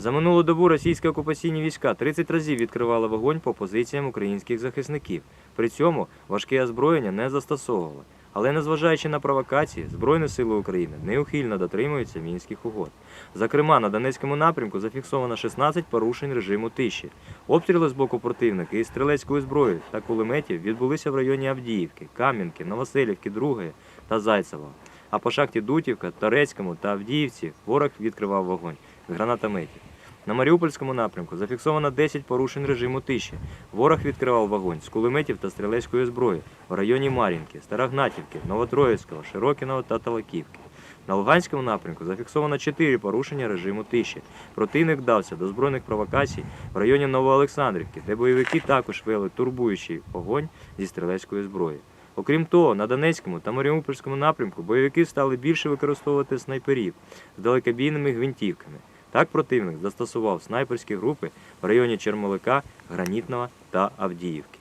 За минулу добу російські окупаційні війська 30 разів відкривали вогонь по позиціям українських захисників. При цьому важке озброєння не застосовували. Але незважаючи на провокації, Збройні сили України неухильно дотримуються мінських угод. Зокрема, на Донецькому напрямку зафіксовано 16 порушень режиму тиші. Обстріли з боку противника із стрілецької зброї та кулеметів відбулися в районі Авдіївки, Кам'янки, Новоселівки, Другої та Зайцева. А по шахті Дутівка, Торецькому та Авдіївці ворог відкривав вогонь гранатометів. На Маріупольському напрямку зафіксовано 10 порушень режиму тиші. Ворог відкривав вогонь з кулеметів та стрілецької зброї в районі Мар'їнки, Старогнатівки, Новотроїцького, Широкіного та Талаківки. На Луганському напрямку зафіксовано 4 порушення режиму тиші. Противник вдався до збройних провокацій в районі Новоолександрівки, де бойовики також вели турбуючий огонь зі стрілецької зброї. Окрім того, на Донецькому та Маріупольському напрямку бойовики стали більше використовувати снайперів з далекобійними гвинтівками. Так противник застосував снайперські групи в районі Чермолика, Гранітного та Авдіївки.